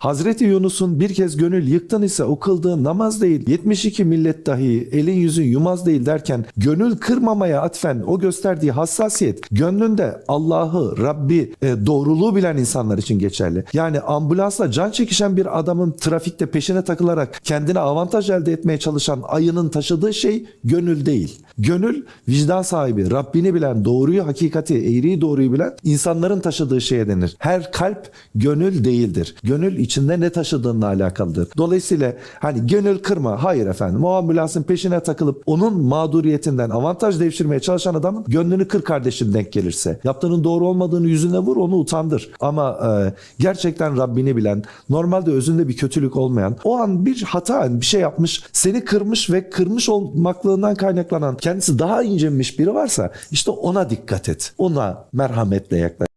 Hazreti Yunus'un bir kez gönül yıktın ise o kıldığın namaz değil. 72 millet dahi elin yüzün yumaz değil derken gönül kırmamaya atfen o gösterdiği hassasiyet gönlünde Allah'ı, Rabbi, e, doğruluğu bilen insanlar için geçerli. Yani ambulansla can çekişen bir adamın trafikte peşine takılarak kendine avantaj elde etmeye çalışan ayının taşıdığı şey gönül değil. Gönül vicdan sahibi, Rabbini bilen, doğruyu, hakikati, eğriyi doğruyu bilen insanların taşıdığı şeye denir. Her kalp gönül değildir. Gönül içinde ne taşıdığınla alakalıdır. Dolayısıyla hani gönül kırma. Hayır efendim. O ambulansın peşine takılıp onun mağduriyetinden avantaj devşirmeye çalışan adamın gönlünü kır kardeşim denk gelirse. Yaptığının doğru olmadığını yüzüne vur onu utandır. Ama e, gerçekten Rabbini bilen, normalde özünde bir kötülük olmayan, o an bir hata, bir şey yapmış, seni kırmış ve kırmış olmaklığından kaynaklanan kendisi daha incinmiş biri varsa işte ona dikkat et. Ona merhametle yaklaş.